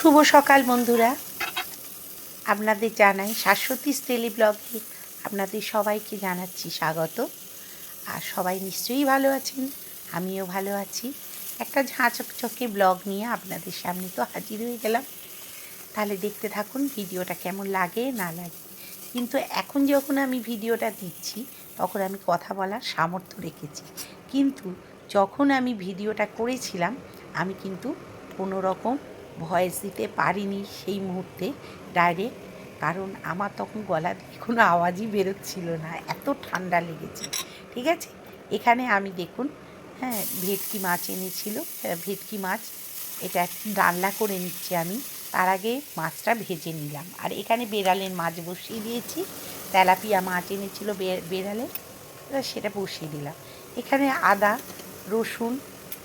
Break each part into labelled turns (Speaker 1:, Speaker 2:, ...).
Speaker 1: শুভ সকাল বন্ধুরা। আপনাদের জানাই শাশ্বতী স্টেলি ব্লগে আপনাদের সবাইকে জানাচ্ছি স্বাগত। আর সবাই নিশ্চয়ই ভালো আছেন, আমিও ভালো আছি। একটা ঝাঁচকচকে ব্লগ নিয়ে আপনাদের সামনে তো হাজির হয়ে গেলাম। তাহলে দেখতে থাকুন ভিডিওটা কেমন লাগে, না লাগে। কিন্তু এখন যখন আমি ভিডিওটা দিচ্ছি, তখন আমি কথা বলার সামর্থ্য রেখেছি। কিন্তু যখন আমি ভিডিওটা করেছিলাম, আমি কিন্তু কোনো রকম ভয়েস দিতে পারিনি সেই মুহূর্তে ডাইরেক্ট কারণ আমার তখন গলা দিয়ে কোনো আওয়াজই বেরোচ্ছিল না, এত ঠান্ডা লেগেছে, ঠিক আছে? এখানে আমি দেখুন হ্যাঁ ভেটকি মাছ এনেছিল ভেটকি মাছ, এটা রান্না করে নিচ্ছি আমি, তার আগে মাছটা ভেজে নিলাম, আর এখানে বেড়ালের মাছ বসিয়ে দিয়েছি, তেলাপিয়া মাছ এনেছিল বেড়ালে সেটা বসিয়ে দিলাম, এখানে আদা, রসুন,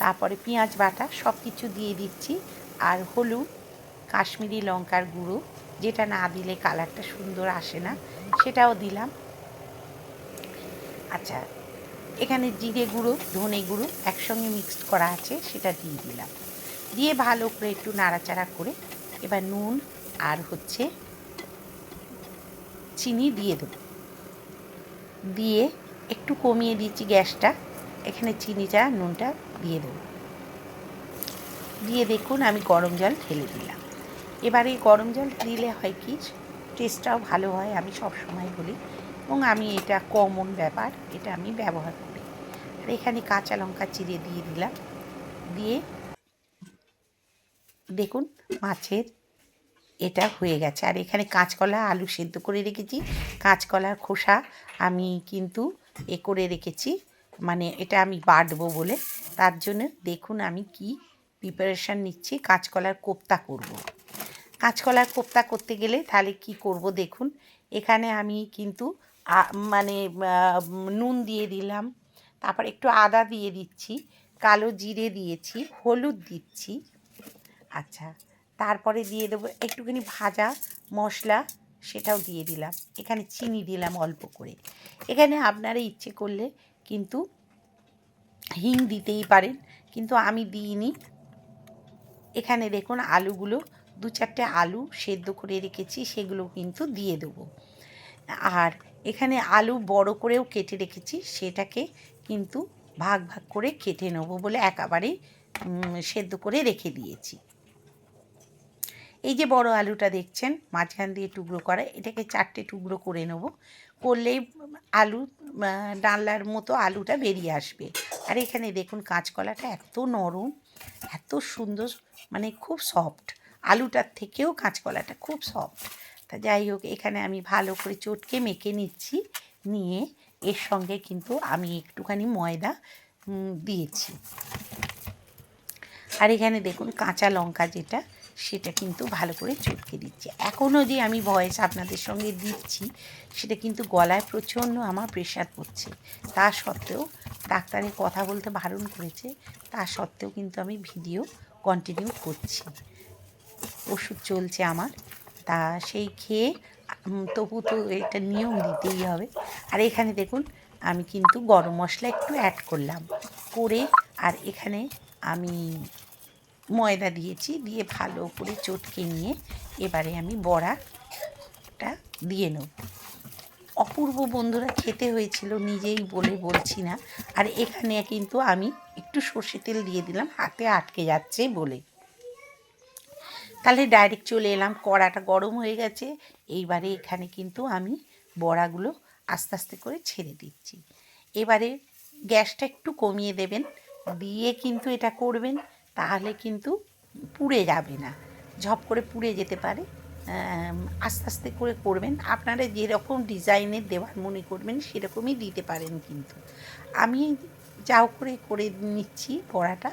Speaker 1: তারপরে পেঁয়াজ বাটা সব কিছু দিয়ে দিচ্ছি আর হলুদ, কাশ্মীরি লঙ্কার গুঁড়ো, যেটা না দিলে কালারটা সুন্দর আসে না, সেটাও দিলাম। আচ্ছা এখানে জিরে গুঁড়ো, ধনে গুঁড়ো একসঙ্গে মিক্সড করা আছে, সেটা দিয়ে দিলাম। দিয়ে ভালো করে একটু নাড়াচাড়া করে এবার নুন আর হচ্ছে চিনি দিয়ে দেবো। দিয়ে একটু কমিয়ে দিচ্ছি গ্যাসটা, এখানে চিনিটা নুনটা দিয়ে দেবো। দিয়ে দেখুন আমি গরম জল ঢেলে দিলাম। এবারে গরম জল দিলে হয় কি টেস্টটাও ভালো হয়, আমি সব সময় বলি। এবং আমি এটা কমন ব্যাপার, এটা আমি ব্যবহার করি। আর এখানে কাঁচা লঙ্কা চিড়ে দিয়ে দিলাম। দিয়ে দেখুন মাছের এটা হয়ে গেছে। আর এখানে কাঁচকলা আলু সেদ্ধ করে রেখেছি। কাঁচকলার খোসা আমি কিন্তু এ করে রেখেছি। মানে এটা আমি বাটবো বলে। তার জন্য দেখুন আমি কি প্রিপারেশান নিচ্ছি, কাঁচকলার কোপ্তা করব। কাঁচকলার কোপ্তা করতে গেলে তাহলে কি করব দেখুন, এখানে আমি কিন্তু মানে নুন দিয়ে দিলাম, তারপর একটু আদা দিয়ে দিচ্ছি, কালো জিরে দিয়েছি, হলুদ দিচ্ছি আচ্ছা তারপরে দিয়ে দেবো একটুখানি ভাজা মশলা, সেটাও দিয়ে দিলাম, এখানে চিনি দিলাম অল্প করে, এখানে আপনারা ইচ্ছে করলে কিন্তু হিং দিতেই পারেন, কিন্তু আমি দিইনি এখানে দেখুন আলুগুলো দু চারটে আলু সেদ্ধ করে রেখেছি, সেগুলো কিন্তু দিয়ে দেবো। আর এখানে আলু বড় করেও কেটে রেখেছি, সেটাকে কিন্তু ভাগ ভাগ করে কেটে নেব বলে একেবারেই সেদ্ধ করে রেখে দিয়েছি। এই যে বড় আলুটা দেখছেন, মাঝখান দিয়ে টুকরো করা, এটাকে চারটে টুকরো করে নেব। করলেই আলু ডালনার মতো আলুটা বেরিয়ে আসবে। আর এখানে দেখুন কাঁচকলাটা এত নরম, এত সুন্দর মানে খুব সফট আলুটার থেকেও কাঁচকলাটা খুব সফট তা যাই হোক, এখানে আমি ভালো করে চটকে মেখে নিচ্ছি, নিয়ে এর সঙ্গে কিন্তু আমি একটুখানি ময়দা দিয়েছি। আর এখানে দেখুন কাঁচা লঙ্কা যেটা সেটা কিন্তু ভালো করে চটকে দিচ্ছে। এখনও যে আমি ভয়েস আপনাদের সঙ্গে দিচ্ছি, সেটা কিন্তু গলায় প্রচণ্ড আমার প্রেশার পড়ছে। তা সত্ত্বেও ডাক্তারের কথা বলতে বারণ করেছে, তা সত্ত্বেও কিন্তু আমি ভিডিও কন্টিনিউ করছি। ওষুধ চলছে আমার, তা সেই খেয়ে তবু তো এটা নিয়ম দিতেই হবে। আর এখানে দেখুন, আমি কিন্তু গরম মশলা একটু অ্যাড করলাম। করে আর এখানে আমি ময়দা দিয়েছি, দিয়ে ভালো করে চটকে নিয়ে এবারে আমি বড়াটা দিয়ে নেব। অপূর্ব বন্ধুরা, খেতে হয়েছিল, নিজেই বলে বলছি না। আর এখানে কিন্তু আমি একটু সর্ষে তেল দিয়ে দিলাম, হাতে আটকে যাচ্ছে বলে। তাহলে ডাইরেক্ট চলে এলাম, কড়াটা গরম হয়ে গেছে। এইবারে এখানে কিন্তু আমি বড়াগুলো আস্তে আস্তে করে ছেড়ে দিচ্ছি। এবারে গ্যাসটা একটু কমিয়ে দেবেন, দিয়ে কিন্তু এটা করবেন। তাহলে কিন্তু পুড়ে যাবে না। ঝপ করে পুড়ে যেতে পারে। আস্তে আস্তে করে করবেন। আপনারা যেরকম ডিজাইনের দেওয়ার মনে করবেন, সেরকমই দিতে পারেন কিন্তু। আমি যাও করে করে নিচ্ছি বড়াটা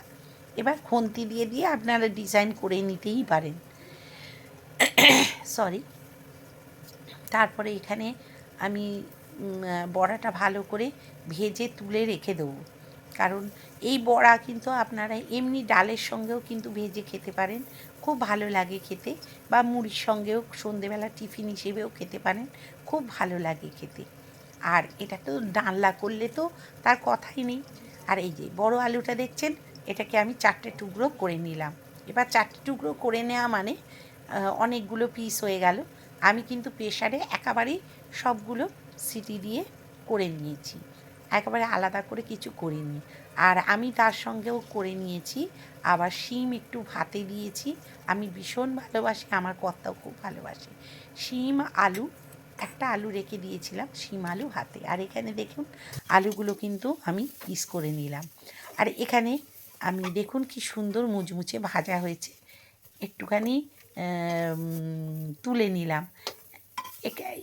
Speaker 1: এবার খুন্তি দিয়ে দিয়ে আপনারা ডিজাইন করে নিতেই পারেন। সরি তারপরে এখানে আমি বড়াটা ভালো করে ভেজে তুলে রেখে দেবো। কারণ এই বড়া কিন্তু আপনারা এমনি ডালের সঙ্গেও কিন্তু ভেজে খেতে পারেন। খুব ভালো লাগে খেতে বা মুড়ির সঙ্গেও সন্ধেবেলা টিফিন হিসেবেও খেতে পারেন। খুব ভালো লাগে খেতে। আর এটা তো ডালনা করলে তো তার কথাই নেই। আর এই যে বড় আলুটা দেখছেন, এটাকে আমি চারটে টুকরো করে নিলাম। এবার চারটে টুকরো করে নেওয়া মানে অনেকগুলো পিস হয়ে গেল। আমি কিন্তু প্রেশারে একেবারেই সবগুলো সিটি দিয়ে করে নিয়েছি। একেবারে আলাদা করে কিছু করিনি। আর আমি তার সঙ্গেও করে নিয়েছি। আবার শিম একটু ভাতে দিয়েছি। আমি ভীষণ ভালোবাসি, আমার কর্তাও খুব ভালোবাসে। শিম, আলু, একটা আলু রেখে দিয়েছিলাম, শিম, আলু হাতে আর এখানে দেখুন, আলুগুলো কিন্তু আমি পিস করে নিলাম। আর এখানে আমি, দেখুন কি সুন্দর মুচমুচে ভাজা হয়েছে। একটুখানি তুলে নিলাম।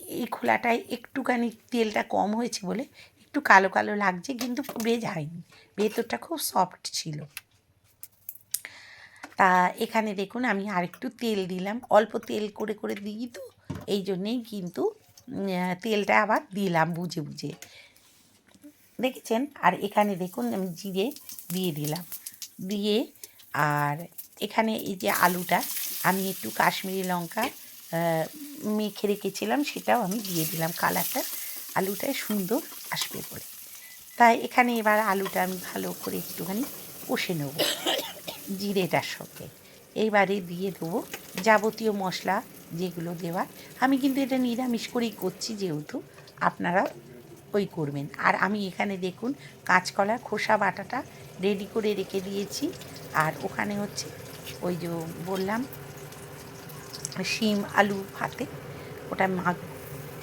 Speaker 1: এই খোলাটায় একটুখানি তেলটা কম হয়েছে বলে একটু কালো কালো লাগছে, কিন্তু পুড়ে যায়নি ভেতরটা খুব সফট ছিল। তা এখানে দেখুন, আমি আরেকটু তেল দিলাম। অল্প তেল করে করে দিই তো, এই জন্যেই কিন্তু তেলটা আবার দিলাম বুঝে বুঝে। দেখেছেন? আর এখানে দেখুন, আমি জিরে দিয়ে দিলাম। দিয়ে আর এখানে এই যে আলুটা, আমি একটু কাশ্মীরি লঙ্কা মেখে রেখেছিলাম, সেটাও আমি দিয়ে দিলাম। কালারটা আলুটায় সুন্দর আসবে বলে তাই এখানে এবার আলুটা আমি ভালো করে একটুখানি কষে নেব। জিরেটার সঙ্গে। এইবারে দিয়ে দেবো যাবতীয় মশলা যেগুলো দেওয়া আমি কিন্তু এটা নিরামিষ করেই করছি যেহেতু আপনারা ওই করবেন। আর আমি এখানে দেখুন কাঁচকলার খোসা বাটাটা রেডি করে রেখে দিয়েছি। আর ওখানে হচ্ছে ওই যে বললাম শিম, আলু, ভাতে ওটা মাখ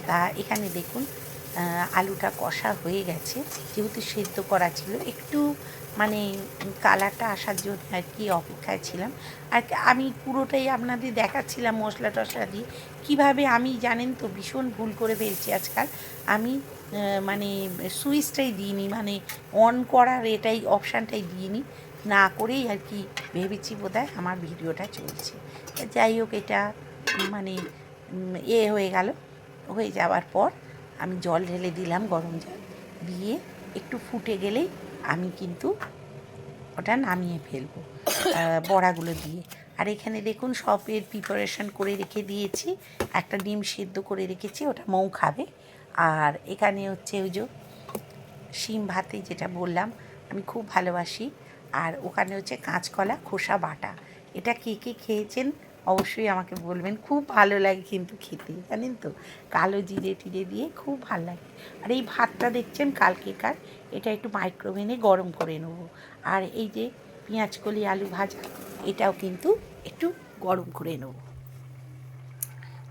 Speaker 1: তা এখানে দেখুন আলুটা কষা হয়ে গেছে। যেহেতু সেদ্ধ করা ছিল, একটু মানে কালারটা আসার জন্য আর কি অপেক্ষায় ছিলাম। আর আমি পুরোটাই আপনাদের দেখাচ্ছিলাম মশলা টশলা দিয়ে। কীভাবে আমি জানেন তো, ভীষণ ভুল করে ফেলছি আজকাল। আমি মানে সুইচটাই দিইনি মানে অন করার এটাই অপশানটাই দিইনি। না করেই আর কি ভেবেছি বোধহয় আমার ভিডিওটা চলছে। যাই হোক, এটা মানে এ হয়ে গেল। হয়ে যাওয়ার পর আমি জল ঢেলে দিলাম গরম জল। দিয়ে একটু ফুটে গেলেই আমি কিন্তু ওটা নামিয়ে ফেলব বড়াগুলো দিয়ে। আর এখানে দেখুন সবের প্রিপারেশন করে রেখে দিয়েছি। একটা ডিম সেদ্ধ করে রেখেছি, ওটা মৌ খাবে। আর এখানে হচ্ছে ওই যে শিম ভাতে যেটা বললাম, আমি খুব ভালোবাসি। আর ওখানে হচ্ছে কাঁচকলা খোসা বাটা। এটা কে কে খেয়েছেন? অবশ্যই আমাকে বলবেন, খুব ভালো লাগে কিন্তু খেতে, জানেন তো? কালো জিরে টিরে দিয়ে খুব ভালো লাগে। আর এই ভাতটা দেখছেন কালকেকার, এটা একটু মাইক্রোওভেনে গরম করে নেব। আর এই যে পেঁয়াজ কলি আলু ভাজা, এটাও কিন্তু একটু গরম করে নেব।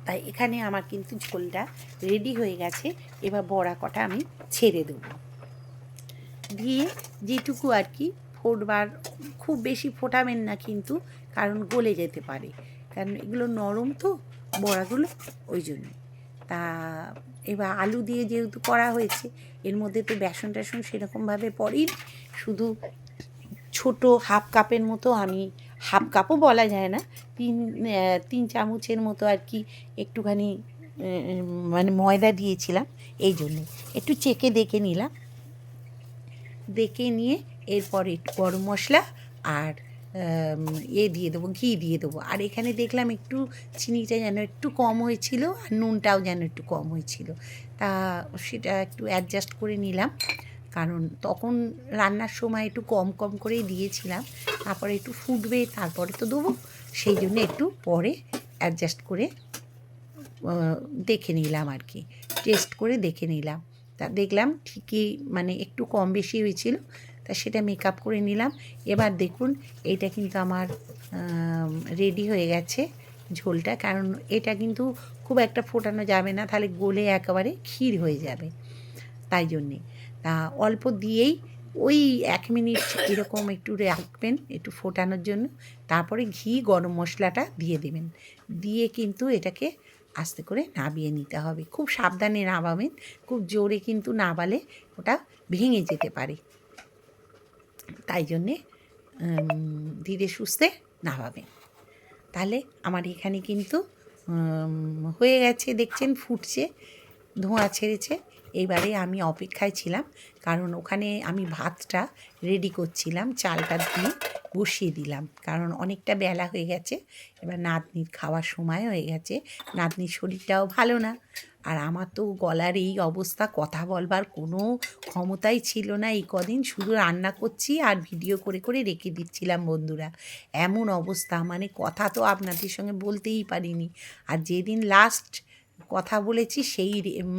Speaker 1: তাই এখানে আমার কিন্তু ঝোলটা রেডি হয়ে গেছে, এবার বড়া কটা আমি ছেড়ে দেবো। দিয়ে যেটুকু আর কি ফোটবার, খুব বেশি ফোটাবেন না কিন্তু, কারণ গলে যেতে পারে। কারণ এগুলো নরম তো, বড়াগুলো ওই জন্য। তা এবার আলু দিয়ে যেহেতু করা হয়েছে, এর মধ্যে তো বেসন টেসন সেরকমভাবে পড়েই শুধু ছোট হাফ কাপের মতো আমি, হাফ কাপও বলা যায় না, তিন তিন চামচের মতো আর কি একটুখানি মানে ময়দা দিয়েছিলাম এই জন্যে। একটু চেকে দেখে নিলাম। দেখে নিয়ে এরপরে একটু গরম মশলা আর এ দিয়ে দেবো, ঘি দিয়ে দেবো। আর এখানে দেখলাম একটু চিনিটা যেন একটু কম হয়েছিল আর নুনটাও যেন একটু কম হয়েছিল। তা সেটা একটু অ্যাডজাস্ট করে নিলাম। কারণ তখন রান্নার সময় একটু কম কম করেই দিয়েছিলাম। তারপরে একটু ফুটবে, তারপরে তো দেবো। সেই জন্য একটু পরে অ্যাডজাস্ট করে দেখে নিলাম আর কি। টেস্ট করে দেখে নিলাম। তা দেখলাম ঠিকই মানে একটু কম বেশি হয়েছিল। তা সেটা মেকআপ করে নিলাম। এবার দেখুন, এইটা কিন্তু আমার রেডি হয়ে গেছে ঝোলটা। কারণ এটা কিন্তু খুব একটা ফোটানো যাবে না, তাহলে গলে একেবারে ক্ষীর হয়ে যাবে। তাই জন্যে। তা অল্প দিয়েই ওই এক মিনিট এরকম একটু রাখবেন, একটু ফোটানোর জন্য। তারপরে ঘি, গরম মশলাটা দিয়ে দেবেন। দিয়ে কিন্তু এটাকে আস্তে করে নাবিয়ে নিতে হবে। খুব সাবধানে নাবাবেন খুব জোরে কিন্তু নাবালে ওটা ভেঙে যেতে পারে। তাই জন্যে ধীরে সুস্থে না নাবাবেন তাহলে আমার এখানে কিন্তু হয়ে গেছে, দেখছেন ফুটছে, ধোঁয়া ছেড়েছে। এবারে আমি অপেক্ষায় ছিলাম, কারণ ওখানে আমি ভাতটা রেডি করছিলাম, চালটা দিয়ে। বসিয়ে দিলাম। কারণ অনেকটা বেলা হয়ে গেছে। এবার নাতনির খাওয়ার সময় হয়ে গেছে। নাতনির শরীরটাও ভালো না। আর আমার তো গলার এই অবস্থা, কথা বলবার কোনো ক্ষমতাই ছিল না এই কদিন। শুধু রান্না করছি আর ভিডিও করে করে রেখে দিচ্ছিলাম বন্ধুরা। এমন অবস্থা মানে কথা তো আপনাদের সঙ্গে বলতেই পারিনি। আর যেদিন লাস্ট কথা বলেছি, সেই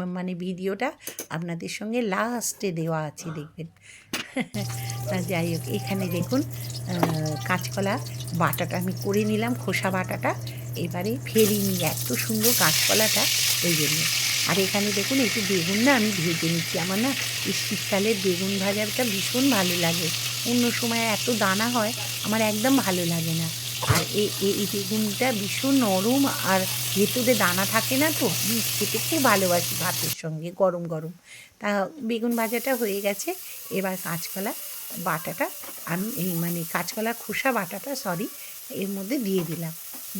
Speaker 1: মানে ভিডিওটা আপনাদের সঙ্গে লাস্টে দেওয়া আছে, দেখবেন। যাই হোক, এখানে দেখুন কাঁচকলা বাটাটা আমি করে নিলাম, খোসা বাটাটা। এবারে ফেরিনি এত সুন্দর কাঁচকলাটা ওই জন্য। আর এখানে দেখুন একটু বেগুন না, আমি ভেজে নিচ্ছি। আমার না, এই শীতকালের বেগুন ভাজাটা ভীষণ ভালো লাগে। অন্য সময় এত দানা হয়, আমার একদম ভালো লাগে না। আর এই বেগুনটা ভীষণ নরম আর ভেতরে দানা থাকে না তো খেতে খুব ভালোবাসি ভাতের সঙ্গে, গরম গরম। তা বেগুন ভাজাটা হয়ে গেছে, এবার কাঁচকলা বাটাটা, আমি এই মানে কাঁচকলা খোসা বাটাটা সরি এর মধ্যে দিয়ে দিলাম।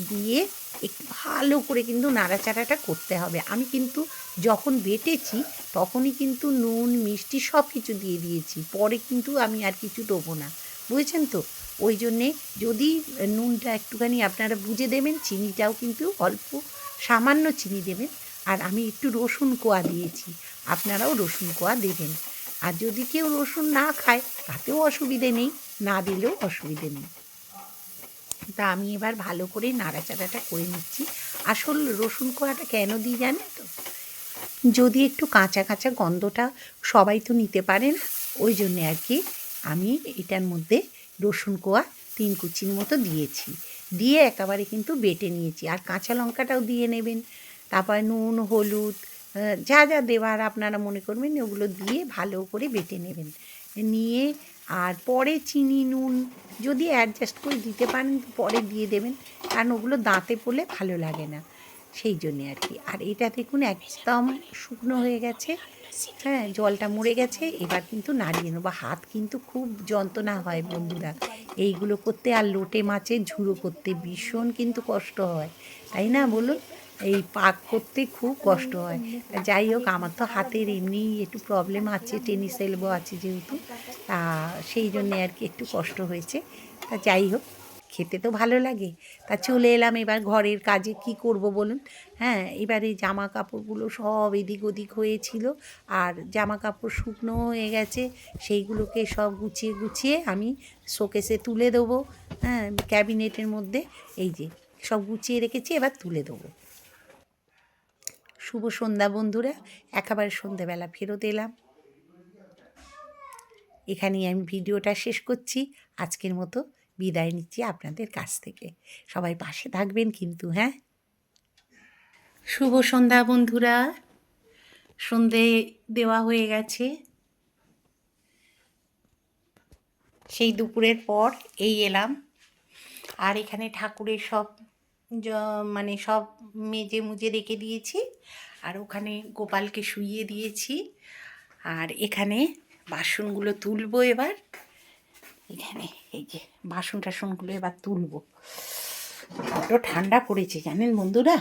Speaker 1: দিয়ে একটু ভালো করে কিন্তু নাড়াচাড়াটা করতে হবে। আমি কিন্তু যখন বেটেছি, তখনই কিন্তু নুন, মিষ্টি সব কিছু দিয়ে দিয়েছি। পরে কিন্তু আমি আর কিছু দেবো না। বুঝেছেন তো? ওই জন্যে যদি নুনটা একটুখানি আপনারা বুঝে দেবেন, চিনিটাও কিন্তু অল্প, সামান্য চিনি দেবেন। আর আমি একটু রসুন কোয়া দিয়েছি, আপনারাও রসুন কোয়া দেবেন। আর যদি কেউ রসুন না খায়, তাতেও অসুবিধে নেই, না দিলেও অসুবিধে নেই। তা আমি এবার ভালো করে নাড়াচাড়াটা করে নিচ্ছি। আসল রসুন কোয়াটা কেন দিই জানেন তো? যদি একটু কাঁচা কাঁচা গন্ধটা সবাই তো নিতে পারে না, ওই জন্যে আর কি আমি এটার মধ্যে রসুন কোয়া তিন কুচির মতো দিয়েছি। দিয়ে একেবারে কিন্তু বেটে নিয়েছি। আর কাঁচা লঙ্কাটাও দিয়ে নেবেন। তারপর নুন, হলুদ যা যা দেওয়ার আপনারা মনে করবেন, ওগুলো দিয়ে ভালো করে বেটে নেবেন। নিয়ে আর পরে চিনি, নুন যদি অ্যাডজাস্ট করে দিতে পারেন, পরে দিয়ে দেবেন। কারণ ওগুলো দাঁতে পড়লে ভালো লাগে না। সেই জন্যে আর কি। আর এটা দেখুন, একদম শুকনো হয়ে গেছে। হ্যাঁ জলটা মরে গেছে, এবার কিন্তু নাড়িয়ে নেব। হাত কিন্তু খুব যন্ত্রণা হয় বন্ধুরা। এইগুলো করতে আর লোটে মাছের ঝুড়ো করতে ভীষণ কিন্তু কষ্ট হয়, তাই না বলুন? এই পাক করতে খুব কষ্ট হয়। যাই হোক, আমার তো হাতের এমনি একটু প্রবলেম আছে টেনিস এলবো আছে যেহেতু, তা সেই জন্যে আর কি একটু কষ্ট হয়েছে। তা যাই হোক খেতে তো ভালো লাগে। তা চলে এলাম এবার ঘরের কাজে, কি করব বলুন? হ্যাঁ এবারে জামা কাপড়গুলো সব এদিক ওদিক হয়েছিল আর জামা কাপড় শুকনো হয়ে গেছে, সেইগুলোকে সব গুছিয়ে গুছিয়ে আমি শোকেসে তুলে দেবো হ্যাঁ ক্যাবিনেটের মধ্যে, এই যে সব গুছিয়ে রেখেছি, এবার তুলে দেবো। শুভ সন্ধ্যা বন্ধুরা, একেবারে সন্ধ্যাবেলা ফেরত এলাম। এখানেই আমি ভিডিওটা শেষ করছি, আজকের মতো বিদায় নিচ্ছি আপনাদের কাছ থেকে। সবাই পাশে থাকবেন কিন্তু হ্যাঁ? শুভ সন্ধ্যা বন্ধুরা। সন্ধে দেওয়া হয়ে গেছে। সেই দুপুরের পর এই এলাম। আর এখানে ঠাকুরের সব মানে সব মেজে মুজে রেখে দিয়েছি। আর ওখানে গোপালকে শুইয়ে দিয়েছি। আর এখানে বাসনগুলো তুলবো এবার। এখানে এই যে বাসন টাসনগুলো এবার তুলবো। এত ঠান্ডা পড়েছে জানেন বন্ধুরা?